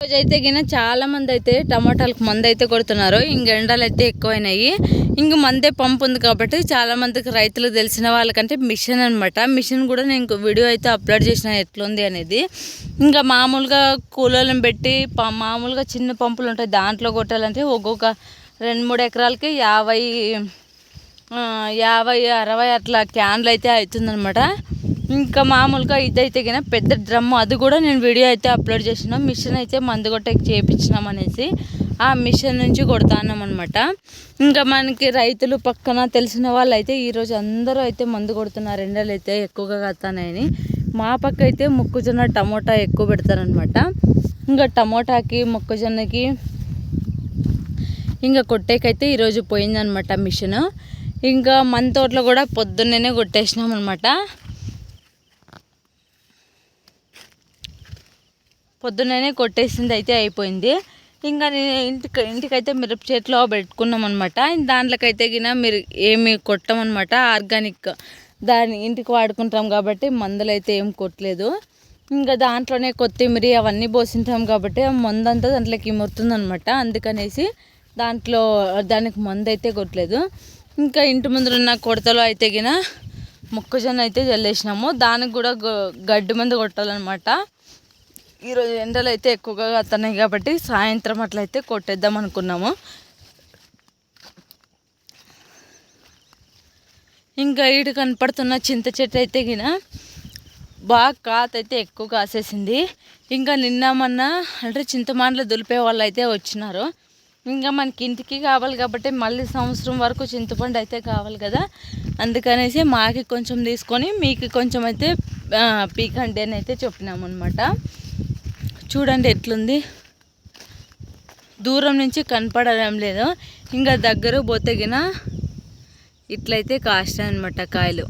రోజైతే అయితే గిన చాలా మంది అయితే టమాటాలకు మందు అయితే కొడుతున్నారు. ఇంక ఎండలు అయితే ఎక్కువైనాయి. ఇంక మందే పంప్ ఉంది కాబట్టి చాలా మందికి రైతులు తెలిసిన వాళ్ళకంటే మిషన్ అనమాట మిషన్ కూడా నేను వీడియో అయితే అప్లోడ్ చేసిన ఎట్లుంది అనేది. ఇంకా మామూలుగా కూలోళ్ళని పెట్టి ప- మామూలుగా చిన్న పంపులు ఉంటాయి. దాంట్లో కొట్టాలంటే ఒక్కొక్క రెండు మూడు ఎకరాలకి యాభై యాభై అరవై అట్లా క్యాన్లు అయితే అవుతుందనమాట ఇంకా మామూలుగా ఇదైతే గిన పెద్ద డ్రమ్. అది కూడా నేను వీడియో అయితే అప్లోడ్ చేసినాం. మిషన్ అయితే మందు కొట్టకి చేయించినాం అనేసి ఆ మిషన్ నుంచి కొడతాన్నాం అనమాట ఇంకా మనకి రైతులు పక్కన తెలిసిన వాళ్ళు అయితే ఈరోజు అందరూ అయితే మందు కొడుతున్నారు. ఎండలు అయితే ఎక్కువగా కత్తానాయని మా పక్క అయితే మొక్కజొన్న టమోటా ఎక్కువ పెడతారనమాట ఇంకా టమోటాకి మొక్కజొన్నకి ఇంకా కొట్టేకైతే ఈరోజు పోయిందనమాట మిషన్. ఇంకా మన తోటలో కూడా పొద్దున్నే కొట్టేసినాం అనమాట పొద్దున్ననే కొట్టేసింది అయితే అయిపోయింది. ఇంకా నేను ఇంటికి ఇంటికైతే మిరప చెట్లు పెట్టుకున్నాం అనమాట దాంట్లోకైతే గిన మీరు ఏమి కొట్టమనమాట ఆర్గానిక్ దాన్ని ఇంటికి వాడుకుంటాం కాబట్టి మందులు అయితే ఏం కొట్టలేదు. ఇంకా దాంట్లోనే కొత్తిమీర అవన్నీ పోసింటాం కాబట్టి మందంతా దాంట్లోకి ఇమురుతుందనమాట అందుకనేసి దాంట్లో దానికి మందు అయితే కొట్టలేదు. ఇంకా ఇంటి ముందర ఉన్న కొడతలో అయితే గిన మొక్కజొన్న అయితే చల్లేసినాము దానికి కూడా గ- గడ్డి మందు కొట్టాలన్నమాట. ఈరోజు ఎండలు అయితే ఎక్కువగా వస్తున్నాయి కాబట్టి సాయంత్రం అట్లయితే కొట్టేద్దాం అనుకున్నాము. ఇంకా ఇటు కనపడుతున్న చింత చెట్టు అయితే గిన బాగా కాతైతే ఎక్కువ కాసేసింది. ఇంకా నిన్న మొన్న అంటే చింతమాండ్లు దులిపే వాళ్ళు అయితే వచ్చినారు. ఇంకా మనకి ఇంటికి కావాలి కాబట్టి మళ్ళీ సంవత్సరం వరకు చింతపండు అయితే కావాలి కదా. అందుకనేసి మాకి కొంచెం తీసుకొని మీకు కొంచెం అయితే పీకండి అని అయితే చెప్పినాము అనమాట చూడండి ఎట్లుంది. దూరం నుంచి కనపడడం లేదు. ఇంకా దగ్గర పోతే గిన ఇట్లయితే కాస్ట్ అనమాట కాయలు.